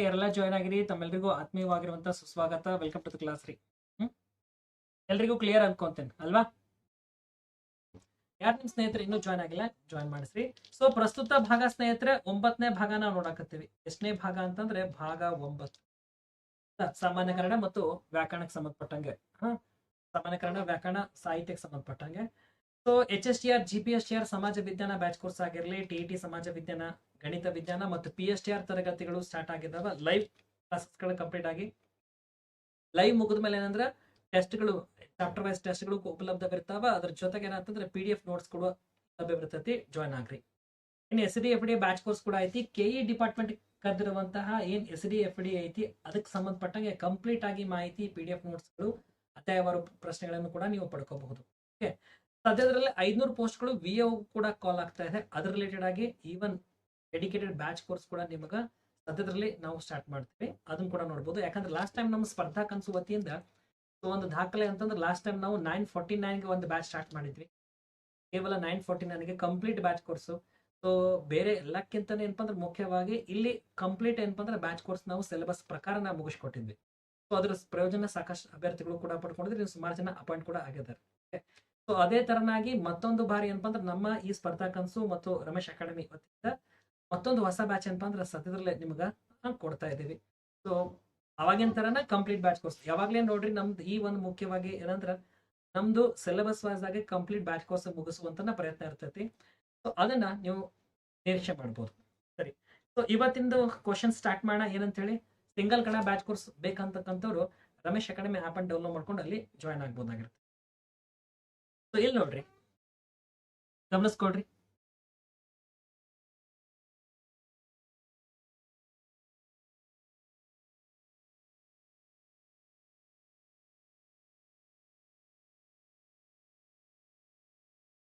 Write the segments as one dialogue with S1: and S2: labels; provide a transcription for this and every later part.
S1: ಯಾರೆಲ್ಲ ಜಾಯ್ನ್ ಆಗಿರಿ. ತಮ್ಮೆಲ್ಲರಿಗೂ ಆತ್ಮೀಯವಾಗಿರುವಂತ ಸುಸ್ವಾಗತ. ವೆಲ್ಕಮ್ ಟು ದ ಕ್ಲಾಸ್ ರೀ. ಹ್ಮ್? ಎಲ್ರಿಗೂ ಕ್ಲಿಯರ್ ಅನ್ಕೊಂತೇನೆ, ಅಲ್ವಾ? ಯಾರು ನಿಮ್ ಸ್ನೇಹಿತರು ಇನ್ನೂ ಜಾಯ್ನ್ ಆಗಿಲ್ಲ? ಜಾಯ್ನ್ ಮಾಡಿಸ್ರಿ. ಸೊ ಪ್ರಸ್ತುತ ಭಾಗ ಸ್ನೇಹಿತರೆ, ಒಂಬತ್ತನೇ ಭಾಗ ನಾವು ನೋಡಕತ್ತೀವಿ. ಎಷ್ಟನೇ ಭಾಗ ಅಂತಂದ್ರೆ, ಭಾಗ ಒಂಬತ್ತು. ಸಾಮಾನ್ಯ ಕನ್ನಡ ಮತ್ತು ವ್ಯಾಕರಣಕ್ಕೆ ಸಂಬಂಧಪಟ್ಟಂಗೆ. ಹಾ? ಸಾಮಾನ್ಯ ಕನ್ನಡ, ವ್ಯಾಕರಣ, ಸಾಹಿತ್ಯಕ್ಕೆ ಸಂಬಂಧಪಟ್ಟಂಗೆ. So H S T R G P S T R ಸಮಾಜ ವಿಜ್ಞಾನ ಬ್ಯಾಚ್ ಕೋರ್ಸ್ ಆಗಿರಲಿ ಟಿ ಟಿ ಸಮಾಜ ವಿಜ್ಞಾನ, ಗಣಿತ ವಿಜ್ಞಾನ ಮತ್ತು ಪಿ ಎಸ್ ಟಿ ಆರ್ ತರಗತಿಗಳು ಸ್ಟಾರ್ಟ್ ಆಗಿದ್ದಾವೆ ಲೈವ್ ಕ್ಲಾಸಸ್ಗಳು ಕಂಪ್ಲೀಟ್ ಆಗಿ. ಲೈವ್ ಮುಗಿದ ಮೇಲೆ ಏನಂದ್ರೆ ಟೆಸ್ಟ್ಗಳು ಚಾಪ್ಟರ್ ವೈಸ್ ಟೆಸ್ಟ್ಗಳು ಉಪಲಬ್ಧವಿರ್ತಾವ. ಅದ್ರ ಜೊತೆಗೆ ಏನಂತಂದ್ರೆ ಪಿ ಡಿ ಎಫ್ ನೋಟ್ಸ್ಗಳು ಲಭ್ಯವಿರ್ತೈತಿ ಜಾಯ್ನ್ ಆಗ್ರಿ. ಇನ್ನು S D F D batch course ಕೂಡ ಐತಿ. ಕೆ ಇ ಡಿಪಾರ್ಟ್ಮೆಂಟ್ ಕರೆದಿರುವಂತಹ ಏನ್ ಎಸ್ ಡಿ ಎಫ್ ಡಿ ಐತಿ ಅದಕ್ಕೆ ಸಂಬಂಧಪಟ್ಟಂಗೆ ಕಂಪ್ಲೀಟ್ ಆಗಿ ಮಾಹಿತಿ ಪಿ ಡಿ ಎಫ್ ನೋಟ್ಸ್ಗಳು ಅಧ್ಯಾಯವಾರು ಪ್ರಶ್ನೆಗಳನ್ನು ಕೂಡ ನೀವು ಪಡ್ಕೋಬಹುದು. ಓಕೆ ಸದ್ಯದರಲ್ಲಿ ಐದ್ನೂರು ಪೋಸ್ಟ್ಗಳು ವಿ ಎ ಕೂಡ ಕಾಲ್ ಆಗ್ತಾ ಇದೆ. ಅದ್ರ ರಿಲೇಟೆಡ್ ಆಗಿ ಈವನ್ ಡೆಡಿಕೇಟೆಡ್ ಬ್ಯಾಚ್ ಕೋರ್ಸ್ ಕೂಡ ನಿಮಗೆ ಸದ್ಯದಲ್ಲಿ ನಾವು ಸ್ಟಾರ್ಟ್ ಮಾಡ್ತೀವಿ. ಅದನ್ನ ಕೂಡ ನೋಡ್ಬೋದು. ಯಾಕಂದ್ರೆ ಲಾಸ್ಟ್ ಟೈಮ್ ನಮ್ಮ ಸ್ಪರ್ಧಾ ಕನಸು ವತಿಯಿಂದ ಒಂದು ದಾಖಲೆ ಅಂತಂದ್ರೆ ಲಾಸ್ಟ್ ಟೈಮ್ ನಾವು ನೈನ್ ಫಾರ್ಟಿ ನೈನ್ಗೆ ಒಂದು ಬ್ಯಾಚ್ ಸ್ಟಾರ್ಟ್ ಮಾಡಿದ್ವಿ. ಕೇವಲ ನೈನ್ ಫಾರ್ಟಿ ನೈನ್ಗೆ ಕಂಪ್ಲೀಟ್ ಬ್ಯಾಚ್ ಕೋರ್ಸು ಸೊ ಬೇರೆ ಎಲ್ಲಕ್ಕಿಂತ ಏನಪ್ಪ ಅಂದ್ರೆ ಮುಖ್ಯವಾಗಿ ಇಲ್ಲಿ ಕಂಪ್ಲೀಟ್ ಏನಪ್ಪ ಅಂದ್ರೆ ಬ್ಯಾಚ್ ಕೋರ್ಸ್ ನಾವು ಸಿಲೆಬಸ್ ಪ್ರಕಾರ ನಾವು ಮುಗಿಸ್ಕೊಟ್ಟಿದ್ವಿ. ಸೊ ಅದ್ರ ಪ್ರಯೋಜನ ಸಾಕಷ್ಟು ಅಭ್ಯರ್ಥಿಗಳು ಕೂಡ ಪಡ್ಕೊಂಡಿದ್ರೆ ಸುಮಾರು ಜನ ಅಪಾಯಿಂಟ್ ಕೂಡ ಆಗಿದ್ದಾರೆ. ಸೊ ಅದೇ ತರನಾಗಿ ಮತ್ತೊಂದು ಬಾರಿ ಏನಪ್ಪ ಅಂದ್ರೆ ನಮ್ಮ ಈ ಸ್ಪರ್ಧಾ ಕನಸು ಮತ್ತು ರಮೇಶ್ ಅಕಾಡೆಮಿ ವತಿಯಿಂದ ಮತ್ತೊಂದು ಹೊಸ ಬ್ಯಾಚ್ ಏನಪ್ಪ ಅಂದ್ರೆ ಸದ್ಯದಲ್ಲೇ ನಿಮ್ಗೆ ಕೊಡ್ತಾ ಇದ್ದೀವಿ. ಸೊ ಅವಾಗಿನ ತರನ ಕಂಪ್ಲೀಟ್ ಬ್ಯಾಚ್ ಕೋರ್ಸ್ ಯಾವಾಗ್ಲೇ ನೋಡ್ರಿ ನಮ್ದು ಈ ಒಂದು ಮುಖ್ಯವಾಗಿ ಏನಂದ್ರೆ ನಮ್ದು ಸಿಲೆಬಸ್ ವೈಸ್ ಆಗಿ ಕಂಪ್ಲೀಟ್ ಬ್ಯಾಚ್ ಕೋರ್ಸ್ ಮುಗಿಸುವಂತ ಪ್ರಯತ್ನ ಇರ್ತೈತಿ. ಸೊ ಅದನ್ನ ನೀವು ನಿರೀಕ್ಷೆ ಮಾಡ್ಬೋದು. ಸರಿ. ಸೊ ಇವತ್ತಿಂದು ಕ್ವಶನ್ ಸ್ಟಾರ್ಟ್ ಮಾಡೋಣ. ಏನಂತ ಹೇಳಿ ಸಿಂಗಲ್ ಕಡೆ ಬ್ಯಾಚ್ ಕೋರ್ಸ್ ಬೇಕಂತಕ್ಕಂಥವ್ರು ರಮೇಶ್ ಅಕಾಡೆಮಿ ಅನ್ನು ಡೌನ್ಲೋಡ್ ಮಾಡ್ಕೊಂಡು ಅಲ್ಲಿ ಜಾಯ್ನ್ ಆಗ್ಬೋದಾಗಿರುತ್ತೆ. ಇಲ್ಲಿ ನೋಡ್ರಿ? ಗಮನಿಸ್ಕೊಡ್ರಿ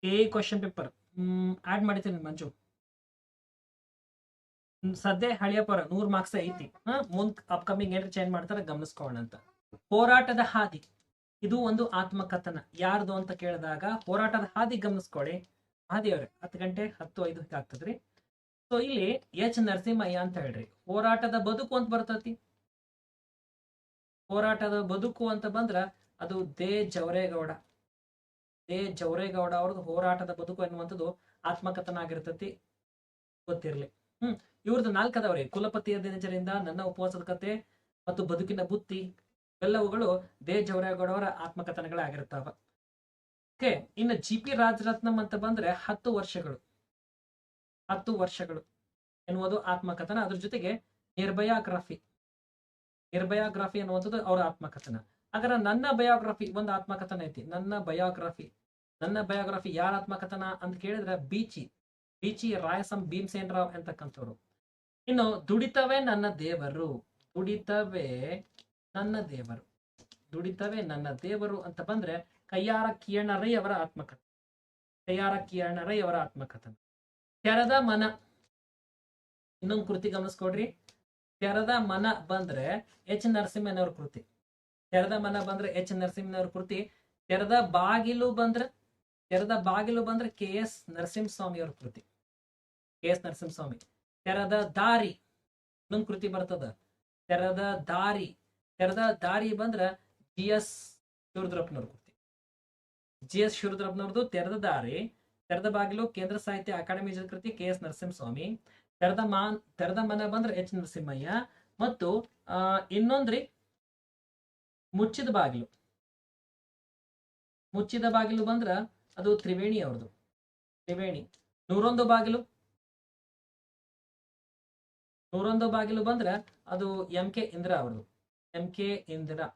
S1: ಎ ಕ್ವಶನ್ ಪೇಪರ್ ಆಡ್ ಮಾಡಿದ್ದೀನಿ ಮಂಜು. ಸದ್ಯ ಹಳೆಯ ಹಳಿಯಪ್ಪರ ನೂರ್ ಮಾರ್ಕ್ಸ್ ಐತಿ. ಮುಂದ್ ಅಪ್ಕಮಿಂಗ್ ಏನ್ರ ಚೇಂಜ್ ಮಾಡ್ತಾರ ಗಮನಿಸ್ಕೊಳ್ಳೋಣ ಅಂತ ಹೋರಾಟದ ಹಾದಿ. ಇದು ಒಂದು ಆತ್ಮಕಥನ. ಯಾರ್ದು ಅಂತ ಕೇಳಿದಾಗ ಹೋರಾಟದ ಹಾದಿ ಗಮನಿಸ್ಕೊಳ್ಳಿ. ಅವ್ರೆ ಹತ್ತು ಗಂಟೆ ಹತ್ತು ಐದು ಆಗ್ತದ್ರಿ. ಸೊ ಇಲ್ಲಿ ಎಚ್ ನರಸಿಂಹಯ್ಯ ಅಂತ ಹೇಳ್ರಿ. ಹೋರಾಟದ ಬದುಕು ಅಂತ ಬರ್ತತಿ. ಹೋರಾಟದ ಬದುಕು ಅಂತ ಬಂದ್ರ ಅದು ದೇ ಜವರೇಗೌಡ. ದೇ ಜವರೇಗೌಡ ಅವ್ರದ್ದು ಹೋರಾಟದ ಬದುಕು ಎನ್ನುವಂಥದ್ದು ಆತ್ಮಕಥನ ಆಗಿರ್ತತಿ. ಗೊತ್ತಿರ್ಲಿ. ಹ್ಮ್, ಇವ್ರದ್ದು ನಾಲ್ಕದವ್ರಿ. ಕುಲಪತಿಯ ದಿನಚರಿಂದ ನನ್ನ ಉಪವಾಸದ ಕತೆ ಮತ್ತು ಬದುಕಿನ ಬುತ್ತಿ. ಇವೆಲ್ಲವುಗಳು ದೇ ಜವರೇಗೌಡ ಆತ್ಮಕಥನಗಳಾಗಿರ್ತಾವ ಓಕೆ, ಇನ್ನು ಜಿ ಪಿ ರಾಜರತ್ನಂ ಅಂತ ಬಂದ್ರೆ ಹತ್ತು ವರ್ಷಗಳು. ಹತ್ತು ವರ್ಷಗಳು ಎನ್ನುವುದು ಆತ್ಮಕಥನ. ಅದ್ರ ಜೊತೆಗೆ ನಿರ್ಭಯಾಗ್ರಫಿ. ನಿರ್ಭಯಾಗ್ರಫಿ ಅನ್ನುವಂಥದ್ದು ಅವರ ಆತ್ಮಕಥನ. ಹಾಗಾದ್ರೆ ನನ್ನ ಬಯೋಗ್ರಫಿ ಒಂದು ಆತ್ಮಕಥನ ಐತಿ. ನನ್ನ ಬಯೋಗ್ರಫಿ. ನನ್ನ ಬಯೋಗ್ರಫಿ ಯಾರ ಆತ್ಮಕಥನ ಅಂತ ಕೇಳಿದ್ರೆ ಬೀಚಿ. ಬೀಚಿ ರಾಯಸಂ ಭೀಮಸೇನ್ ರಾವ್ ಅಂತಕ್ಕಂಥವ್ರು ಇನ್ನು ದುಡಿತವೇ ನನ್ನ ದೇವರು. ದುಡಿತವೇ ನನ್ನ ದೇವರು. ದುಡಿತವೇ ನನ್ನ ದೇವರು ಅಂತ ಬಂದ್ರೆ ಕೈಯಾರ ಕಿಯಣ್ಣರೈ ಅವರ ಆತ್ಮಕಥನ. ಕೈಯಾರ ಕಿಯಣ್ಣರೈ ಅವರ ಆತ್ಮಕಥನ. ತೆರೆದ ಮನ. ಇನ್ನೊಂದು ಕೃತಿ ಗಮನಿಸ್ಕೊಡ್ರಿ. ತೆರೆದ ಮನ ಬಂದ್ರೆ ಎಚ್ ನರಸಿಂಹನವ್ರ ಕೃತಿ. ತೆರೆದ ಮನ ಬಂದ್ರೆ ಎಚ್ ನರಸಿಂಹನವ್ರ ಕೃತಿ. ತೆರೆದ ಬಾಗಿಲು ಬಂದ್ರೆ, ತೆರೆದ ಬಾಗಿಲು ಬಂದ್ರೆ ಕೆ ಎಸ್ ನರಸಿಂಹಸ್ವಾಮಿ ಅವ್ರ ಕೃತಿ. K S Narasimhaswamy. ತೆರೆದ ದಾರಿ. ಇನ್ನೊಂದು ಕೃತಿ ಬರ್ತದ. ತೆರೆದ ದಾರಿ. ತೆರೆದ ದಾರಿ ಬಂದ್ರ ಜಿ ಎಸ್ ಶಿವರುದ್ರಪ್ಪನವ್ರು ಕೃತಿ ಜಿ ಎಸ್ ಶಿವರುದ್ರಪ್ಪನವ್ರದ್ದು ತೆರೆದ ದಾರಿ, ತೆರೆದ ಬಾಗಿಲು ಕೇಂದ್ರ ಸಾಹಿತ್ಯ ಅಕಾಡೆಮಿ ಕೃತಿ ಕೆ ಎಸ್ ನರಸಿಂಹಸ್ವಾಮಿ, ತೆರೆದ ಮಾನ್ ತೆರೆದ ಮನ ಬಂದ್ರೆ ಎಚ್ ನರಸಿಂಹಯ್ಯ ಮತ್ತು ಇನ್ನೊಂದ್ರಿ ಮುಚ್ಚಿದ ಬಾಗಿಲು. ಮುಚ್ಚಿದ ಬಾಗಿಲು ಬಂದ್ರ ಅದು ತ್ರಿವೇಣಿ ಅವ್ರದ್ದು ತ್ರಿವೇಣಿ, ನೂರೊಂದು ಬಾಗಿಲು. ನೂರೊಂದು ಬಾಗಿಲು ಬಂದ್ರ ಅದು ಎಂ ಕೆ ಇಂದ್ರ ಅವ್ರದ್ದು M K Indira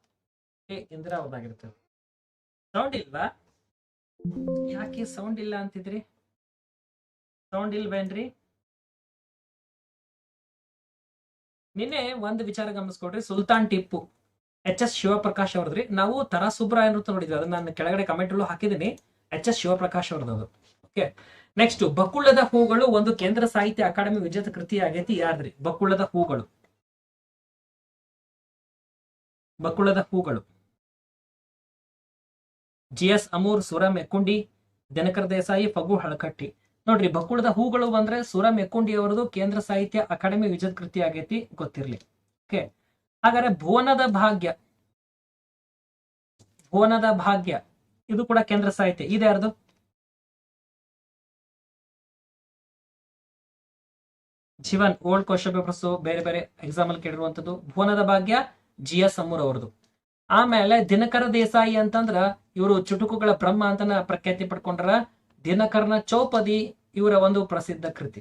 S1: K Indira ಅವ್ರದಾಗಿರ್ತದೆ sound ಇಲ್ವಾ? ಯಾಕೆ ಸೌಂಡ್ ಇಲ್ಲ ಅಂತಿದ್ರಿ? ಸೌಂಡ್ ಇಲ್ವೇನ್ರಿ ನಿನ್ನೆ ಒಂದು ವಿಚಾರ ಗಮನಿಸ್ಕೊಡ್ರಿ, ಸುಲ್ತಾನ್ ಟಿಪ್ಪು, ಎಚ್ ಎಸ್ ಶಿವಪ್ರಕಾಶ್ ಅವ್ರದ್ರಿ. ನಾವು ತರಾ ಸುಬ್ರಾಯ ನೃತ್ಯ ನೋಡಿದ್ವಿ, ಅದನ್ನ ನಾನು ಕೆಳಗಡೆ ಕಮೆಂಟ್ ಹಾಕಿದ್ದೀನಿ. ಎಚ್ ಎಸ್ ಶಿವಪ್ರಕಾಶ್ ಅವ್ರದ್ದು ಓಕೆ ನೆಕ್ಸ್ಟ್ ಬಕ್ಕುಳ್ಳದ ಹೂಗಳು ಒಂದು ಕೇಂದ್ರ ಸಾಹಿತ್ಯ ಅಕಾಡೆಮಿ ವಿಜೇತ ಕೃತಿ ಆಗೈತಿ ಯಾರ್ದ್ರಿ? ಬಕ್ಕುಳ್ಳದ ಹೂಗಳು. ಬಕ್ಕುಳ್ಳದ ಹೂಗಳು. ಜಿ ಎಸ್ ಅಮೂರ್ ಸುರ ಮೆಕ್ಕುಂಡಿ ದಿನಕರ ದೇಸಾಯಿ ಫಗು ಹಳಕಟ್ಟಿ. ನೋಡ್ರಿ ಬಕ್ಕುಳದ ಹೂಗಳು ಬಂದ್ರೆ ಸುರ ಮೆಕ್ಕುಂಡಿ ಅವರದು ಕೇಂದ್ರ ಸಾಹಿತ್ಯ ಅಕಾಡೆಮಿ ವಿಜತ್ ಕೃತಿ ಆಗೈತಿ, ಗೊತ್ತಿರ್ಲಿ. ಓಕೆ? ಹಾಗಾದ್ರೆ ಭುವನದ ಭಾಗ್ಯ. ಭುವನದ ಭಾಗ್ಯ. ಇದು ಕೂಡ ಕೇಂದ್ರ ಸಾಹಿತ್ಯ. ಇದು ಯಾರ್ದು? ಜೀವನ್, ಓಲ್ಡ್ ಕ್ವಶನ್ ಪೇಪರ್ಸ್, ಬೇರೆ ಬೇರೆ ಎಕ್ಸಾಮ್ ಅಲ್ಲಿ ಕೇಳಿರುವಂತದ್ದು ಭುವನದ ಭಾಗ್ಯ ಜಿ ಎಸ್ ಅಮ್ಮೂರ್ ಅವ್ರದ್ದು. ಆಮೇಲೆ ದಿನಕರ ದೇಸಾಯಿ ಅಂತಂದ್ರ ಇವರು ಚುಟುಕುಗಳ ಬ್ರಹ್ಮ ಅಂತನ ಪ್ರಖ್ಯಾತಿ ಪಡ್ಕೊಂಡ್ರ ದಿನಕರನ ಚೌಪದಿ ಇವರ ಒಂದು ಪ್ರಸಿದ್ಧ ಕೃತಿ.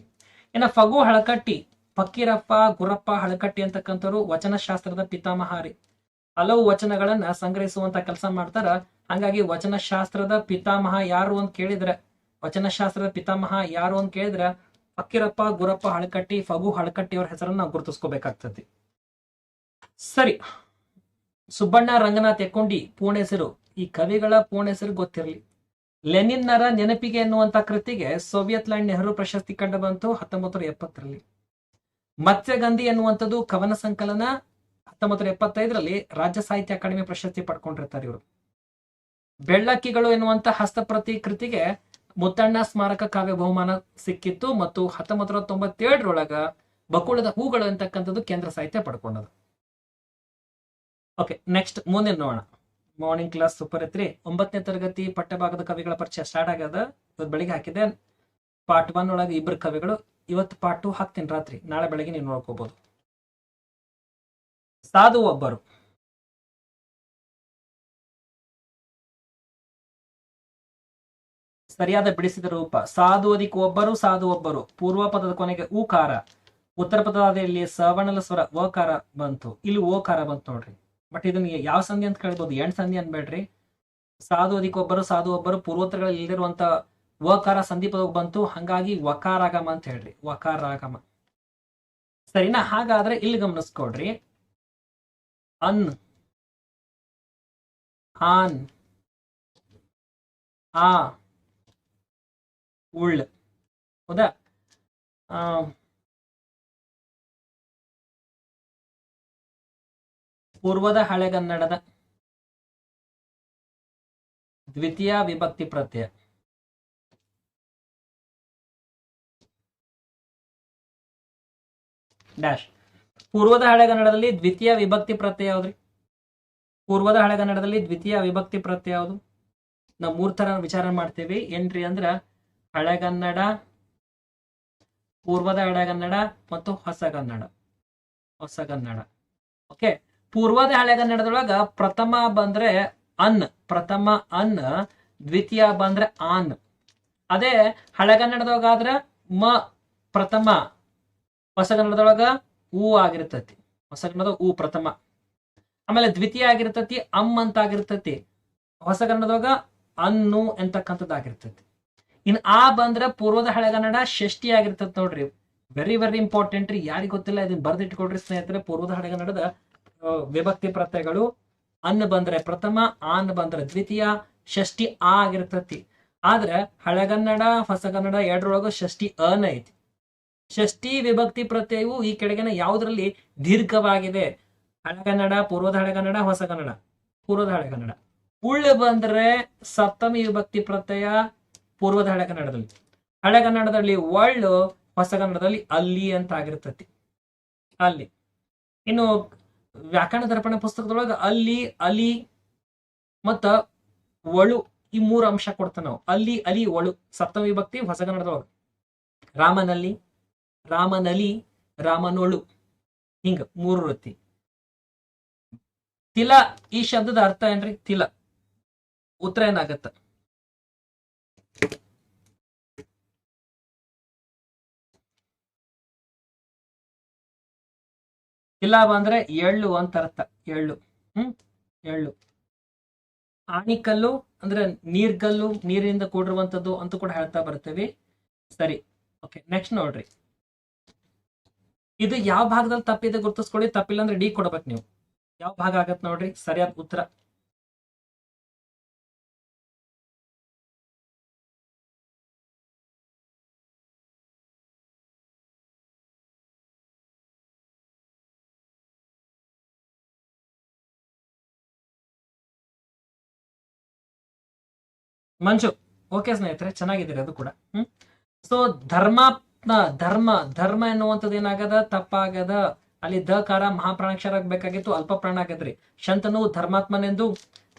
S1: ಇನ್ನ ಫಗು ಹಳಕಟ್ಟಿ, ಫಕೀರಪ್ಪ, ಗುರಪ್ಪ ಹಳಕಟ್ಟಿ ಅಂತಕ್ಕಂಥವ್ರು ವಚನಶಾಸ್ತ್ರದ ಪಿತಾಮಹಾರಿ. ಹಲವು ವಚನಗಳನ್ನ ಸಂಗ್ರಹಿಸುವಂತ ಕೆಲಸ ಮಾಡ್ತಾರ. ಹಂಗಾಗಿ ವಚನಶಾಸ್ತ್ರದ ಪಿತಾಮಹ ಯಾರು ಅಂತ ಕೇಳಿದ್ರೆ? ವಚನಶಾಸ್ತ್ರದ ಪಿತಾಮಹ ಯಾರು ಅಂತ ಕೇಳಿದ್ರೆ? ಫಕೀರಪ್ಪ, ಗುರಪ್ಪ ಹಳಕಟ್ಟಿ, ಫಗು ಹಳಕಟ್ಟಿ ಅವ್ರ ಹೆಸರನ್ನ ನಾವು ಸರಿ. ಸುಬ್ಬಣ್ಣ, ರಂಗನಾಥ್ ಎಕ್ಕೊಂಡಿ ಪೂರ್ಣ ಹೆಸರು. ಈ ಕವಿಗಳ ಪೂರ್ಣ ಹೆಸರು ಗೊತ್ತಿರಲಿ. ಲೆನಿನ್ನರ ನೆನಪಿಗೆ ಎನ್ನುವಂತ ಕೃತಿಗೆ ಸೋವಿಯತ್ ಲ್ಯಾಂಡ್ ನೆಹರು ಪ್ರಶಸ್ತಿ ಕಂಡು ಬಂತು ಹತ್ತೊಂಬತ್ತು ಎಪ್ಪತ್ತರಲ್ಲಿ. ಮತ್ಸ್ಯಗಂಧಿ ಎನ್ನುವಂಥದ್ದು ಕವನ ಸಂಕಲನ ಹತ್ತೊಂಬತ್ತು ಎಪ್ಪತ್ತೈದರಲ್ಲಿ ರಾಜ್ಯ ಸಾಹಿತ್ಯ ಅಕಾಡೆಮಿ ಪ್ರಶಸ್ತಿ ಪಡ್ಕೊಂಡಿರ್ತಾರೆ ಇವರು. ಬೆಳ್ಳಕ್ಕಿಗಳು ಎನ್ನುವಂತ ಹಸ್ತಪ್ರತಿ ಕೃತಿಗೆ ಮುತ್ತಣ್ಣ ಸ್ಮಾರಕ ಕಾವ್ಯ ಬಹುಮಾನ ಸಿಕ್ಕಿತ್ತು ಮತ್ತು ಹತ್ತೊಂಬತ್ತು ತೊಂಬತ್ತೇಳರೊಳಗ ಬಕುಳದ ಹೂಗಳು ಅಂತಕ್ಕಂಥದ್ದು ಕೇಂದ್ರ ಸಾಹಿತ್ಯ ಪಡ್ಕೊಂಡದು. ಓಕೆ ನೆಕ್ಸ್ಟ್ ಮುಂದಿನ ನೋಡೋಣ. ಮಾರ್ನಿಂಗ್ ಕ್ಲಾಸ್ ಸೂಪರ್ ಐತ್ರಿ ಒಂಬತ್ತನೇ ತರಗತಿ ಪಠ್ಯಭಾಗದ ಕವಿಗಳ ಪರಿಚಯ ಸ್ಟಾರ್ಟ್ ಆಗ್ಯದ. ಇವತ್ತು ಬೆಳಿಗ್ಗೆ ಹಾಕಿದೆ ಪಾರ್ಟ್ ಒನ್ ಒಳಗೆ ಇಬ್ಬರು ಕವಿಗಳು. ಇವತ್ತು ಪಾರ್ಟ್ ಟು ಹಾಕ್ತೀನಿ ರಾತ್ರಿ. ನಾಳೆ ಬೆಳಗ್ಗೆ ನೀವು ನೋಡ್ಕೋಬಹುದು ಸಾಧು ಒಬ್ಬರು. ಸರಿಯಾದ ಬಿಡಿಸಿದ ರೂಪ. ಸಾಧು ಅದಕ್ಕೆ ಒಬ್ಬರು, ಸಾಧು ಒಬ್ಬರು. ಪೂರ್ವ ಪದದ ಕೊನೆಗೆ ಊಕಾರ ಉತ್ತರ ಪದದಲ್ಲಿ ಸವರ್ಣಲ ಸ್ವರ ಓಕಾರ ಬಂತು. ಇಲ್ಲಿ ಓಕಾರ ಬಂತು ನೋಡ್ರಿ. ಬಟ್ ಇದನ್ನ ಯಾವ ಸಂಧಿ ಅಂತ ಕೇಳ್ಬೋದು? ಎಂಟ್ ಸಂಧಿ ಅನ್ಬೇಡ್ರಿ. ಸಾಧು ಒಬ್ಬರು ಸಾಧು ಒಬ್ಬರು, ಪೂರ್ವೋತ್ತರಗಳಲ್ಲಿ ಇಲ್ದಿರುವಂತ ವಕಾರ ಸಂಧಿ ಪದ ಬಂತು. ಹಂಗಾಗಿ ವಕಾರಾಗಮ ಅಂತ ಹೇಳ್ರಿ. ವಕಾರಾಗಮ. ಸರಿನಾ? ಹಾಗಾದ್ರೆ ಇಲ್ಲಿ ಗಮನಿಸ್ಕೊಡ್ರಿ. ಅನ್. ಆನ್ ಆ. ಉಳ್. ಹೌದಾ? ಪೂರ್ವದ ಹಳೆಗನ್ನಡದ ದ್ವಿತೀಯ ವಿಭಕ್ತಿ ಪ್ರತ್ಯಯ. ಡ್ಯಾಶ್. ಪೂರ್ವದ ಹಳೆಗನ್ನಡದಲ್ಲಿ ದ್ವಿತೀಯ ವಿಭಕ್ತಿ ಪ್ರತ್ಯಯ ಯಾವ್ದ್ರಿ? ಪೂರ್ವದ ಹಳೆಗನ್ನಡದಲ್ಲಿ ದ್ವಿತೀಯ ವಿಭಕ್ತಿ ಪ್ರತ್ಯಯ ಯಾವುದು? ನಾವು ಮೂರ್ ತರ ವಿಚಾರ ಮಾಡ್ತೀವಿ. ಏನ್ರಿ ಅಂದ್ರ ಹಳೆಗನ್ನಡ ಪೂರ್ವದ ಹಳೆಗನ್ನಡ ಮತ್ತು ಹೊಸಗನ್ನಡ ಹೊಸಗನ್ನಡ ಓಕೆ? ಪೂರ್ವದ ಹಳೆಗನ್ನಡದೊಳಗ ಪ್ರಥಮ ಬಂದ್ರೆ ಅನ್, ಪ್ರಥಮ ಅನ್, ದ್ವಿತೀಯ ಬಂದ್ರೆ ಆನ್. ಅದೇ ಹಳೆಗನ್ನಡದೊಳಗಾದ್ರ ಮ, ಪ್ರಥಮ. ಹೊಸಗನ್ನಡದೊಳಗ ಊ ಆಗಿರ್ತತಿ. ಹೊಸಗನ್ನಡದ ಊ ಪ್ರಥಮ. ಆಮೇಲೆ ದ್ವಿತೀಯ ಆಗಿರ್ತತಿ ಅಮ್ ಅಂತ ಆಗಿರ್ತತಿ. ಹೊಸಗನ್ನಡದೊಳಗ ಅನ್ನು ಅಂತಕ್ಕಂಥದ್ದು ಆಗಿರ್ತತಿ ಇನ್ ಆ ಬಂದ್ರೆ ಪೂರ್ವದ ಹಳೆಗನ್ನಡ ಷಷ್ಠಿ ಆಗಿರ್ತತಿ ನೋಡ್ರಿ. ವೆರಿ ವೆರಿ ಇಂಪಾರ್ಟೆಂಟ್ ರೀ. ಯಾರಿಗ್ ಗೊತ್ತಿಲ್ಲ ಇದನ್ನ ಬರ್ದಿಟ್ಕೊಡ್ರಿ ಸ್ನೇಹಿತರೆ, ಪೂರ್ವದ ಹಳೆಗನ್ನಡದ ವಿಭಕ್ತಿ ಪ್ರತ್ಯಯಗಳು ಅನ್ ಬಂದ್ರೆ ಪ್ರಥಮ ಆನ್ ಬಂದ್ರೆ ದ್ವಿತೀಯ, ಷಷ್ಠಿ ಆ ಆಗಿರ್ತತಿ. ಆದ್ರೆ ಹಳೆಗನ್ನಡ, ಹೊಸಗನ್ನಡ ಎರಡರೊಳಗು ಷಷ್ಠಿ ಅನ ಐತಿ. ಷಷ್ಠಿ ವಿಭಕ್ತಿ ಪ್ರತ್ಯಯವು ಈ ಕೆಳಗಿನ ಯಾವುದರಲ್ಲಿ ದೀರ್ಘವಾಗಿದೆ? ಹಳೆಗನ್ನಡ, ಪೂರ್ವದ ಹಳೆಗನ್ನಡ, ಹೊಸಗನ್ನಡ? ಪೂರ್ವದ ಹಳೆಗನ್ನಡ. ಉಳ್ಳ ಬಂದ್ರೆ ಸಪ್ತಮಿ ವಿಭಕ್ತಿ ಪ್ರತ್ಯಯ ಪೂರ್ವದ ಹಳೆಗನ್ನಡದಲ್ಲಿ. ಹಳೆಗನ್ನಡದಲ್ಲಿ ಒಳ್ಳು, ಹೊಸಗನ್ನಡದಲ್ಲಿ ಅಲ್ಲಿ ಅಂತ ಆಗಿರ್ತತಿ. ಅಲ್ಲಿ. ಇನ್ನು ವ್ಯಾಕರಣ ದರ್ಪಣ ಪುಸ್ತಕದೊಳಗ ಅಲ್ಲಿ, ಅಲಿ ಮತ್ತ ಒಳು ಈ ಮೂರು ಅಂಶ ಕೊಡ್ತಾನ ನಾವು ಅಲ್ಲಿ, ಅಲಿ, ಒಳು, ಸಪ್ತಮ ವಿಭಕ್ತಿ ಹೊಸಗನ್ನಡದೊಳಗೆ. ರಾಮನಲ್ಲಿ, ರಾಮನಲಿ, ರಾಮನೊಳು. ಹಿಂಗ ಮೂರು ವೃತ್ತಿ. ತಿಲ ಈ ಶಬ್ದದ ಅರ್ಥ ಏನ್ರಿ? ತಿಲ. ಉತ್ತರ ಏನಾಗತ್ತ ತಿಲ ಅಂದ್ರೆ ಎಳ್ಳು ಅಂತ ಅರ್ಥ. ಎಳ್ಳು. ಹ್ಮ್? ಎಳ್ಳು. ಆಣಿಕಲ್ಲು ಅಂದ್ರೆ ನೀರ್ಗಲ್ಲು ನೀರಿನಿಂದ ಕೂಡಿರುವಂತದ್ದು ಅಂತ ಕೂಡ ಹೇಳ್ತಾ ಬರ್ತೀವಿ. ಸರಿ. ಓಕೆ ನೆಕ್ಸ್ಟ್ ನೋಡ್ರಿ. ಇದು ಯಾವ ಭಾಗದಲ್ಲಿ ತಪ್ಪಿದೆ ಗುರ್ತಿಸ್ಕೊಳ್ಳಿ. ತಪ್ಪಿಲ್ಲ ಅಂದ್ರೆ ಡಿ ಕೊಡ್ಬೇಕು ನೀವು. ಯಾವ ಭಾಗ ಆಗತ್ ನೋಡ್ರಿ? ಸರಿಯಾದ ಉತ್ತರ. ಮಂಜು, ಓಕೆ ಸ್ನೇಹಿತರೆ, ಚೆನ್ನಾಗಿದ್ದೀರಿ ಅದು ಕೂಡ. ಹ್ಮ್? ಸೊ ಧರ್ಮ ಧರ್ಮ ಧರ್ಮ ಎನ್ನುವಂಥದ್ದು ಏನಾಗದ? ತಪ್ಪಾಗದ? ಅಲ್ಲಿ ದ ಕಾರ ಮಹಾಪ್ರಾಣಾಕ್ಷರ ಬೇಕಾಗಿತ್ತು ಅಲ್ಪ ಪ್ರಾಣ ಆಗದ್ರಿ. ಶಂತನು ಧರ್ಮಾತ್ಮನೆಂದು,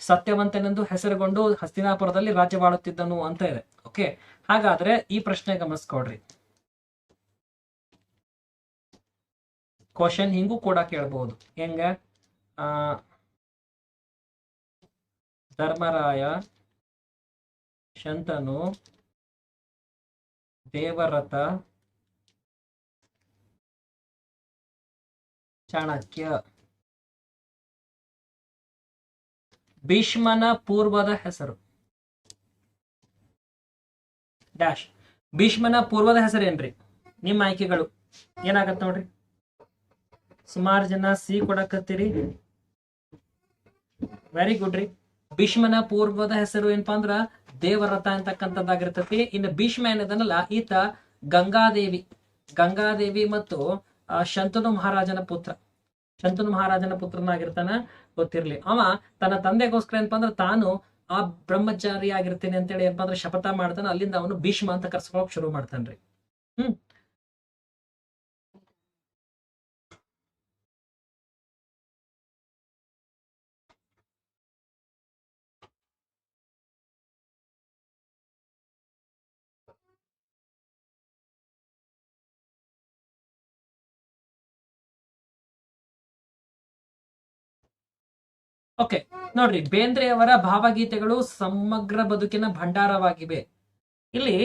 S1: ಸತ್ಯವಂತನೆಂದು ಹೆಸರುಗೊಂಡು ಹಸ್ತಿನಾಪುರದಲ್ಲಿ ರಾಜ್ಯವಾಳುತ್ತಿದ್ದನು ಅಂತ ಇದೆ. ಓಕೆ ಹಾಗಾದ್ರೆ ಈ ಪ್ರಶ್ನೆ ಗಮನಿಸ್ಕೊಡ್ರಿ ಕ್ವಶನ್ ಹಿಂಗೂ ಕೂಡ ಕೇಳಬಹುದು ಹೆಂಗ? ಧರ್ಮರಾಯ ಶಂತನು ದೇವರಥ ಚಾಣಕ್ಯ. ಭೀಷ್ಮನ ಪೂರ್ವದ ಹೆಸರು. ಡ್ಯಾಶ್. ಭೀಷ್ಮನ ಪೂರ್ವದ ಹೆಸರೇನ್ರಿ? ನಿಮ್ಮ ಆಯ್ಕೆಗಳು. ಏನಾಗತ್ತೆ ನೋಡ್ರಿ? ಸುಮಾರು ಜನ ಸಿ ಕೊಡಕತ್ತೀರಿ. ವೆರಿ ಗುಡ್ ರೀ. ಭೀಷ್ಮನ ಪೂರ್ವದ ಹೆಸರು ಏನಪ್ಪಾ ಅಂದ್ರ ದೇವರಥ ಅಂತಕ್ಕಂಥದ್ದಾಗಿರ್ತತಿ. ಇನ್ನು ಭೀಷ್ಮ ಏನದನಲ್ಲ, ಈತ ಗಂಗಾದೇವಿ. ಗಂಗಾದೇವಿ ಮತ್ತು ಶಂತನು ಮಹಾರಾಜನ ಪುತ್ರ. ಶಂತನು ಮಹಾರಾಜನ ಪುತ್ರನಾಗಿರ್ತಾನ, ಗೊತ್ತಿರ್ಲಿ. ಅವ ತನ್ನ ತಂದೆಗೋಸ್ಕರ ಏನಪ್ಪಾ ಅಂದ್ರೆ ತಾನು ಆ ಬ್ರಹ್ಮಚಾರಿ ಆಗಿರ್ತೇನೆ ಅಂತೇಳಿ ಏನಪ್ಪಾ ಅಂದ್ರೆ ಶಪಥ ಮಾಡ್ತಾನ. ಅಲ್ಲಿಂದ ಅವನು ಭೀಷ್ಮ ಅಂತ ಕರ್ಸ್ಕೊಳಕ್ ಶುರು ಮಾಡ್ತಾನ್ರಿ. ಹ್ಮ್. ಓಕೆ, ನೋಡ್ರಿ ಬೇಂದ್ರೆಯವರ ಭಾವಗೀತೆಗಳು ಸಮಗ್ರ ಬದುಕಿನ ಭಂಡಾರವಾಗಿವೆ. ಇಲ್ಲಿ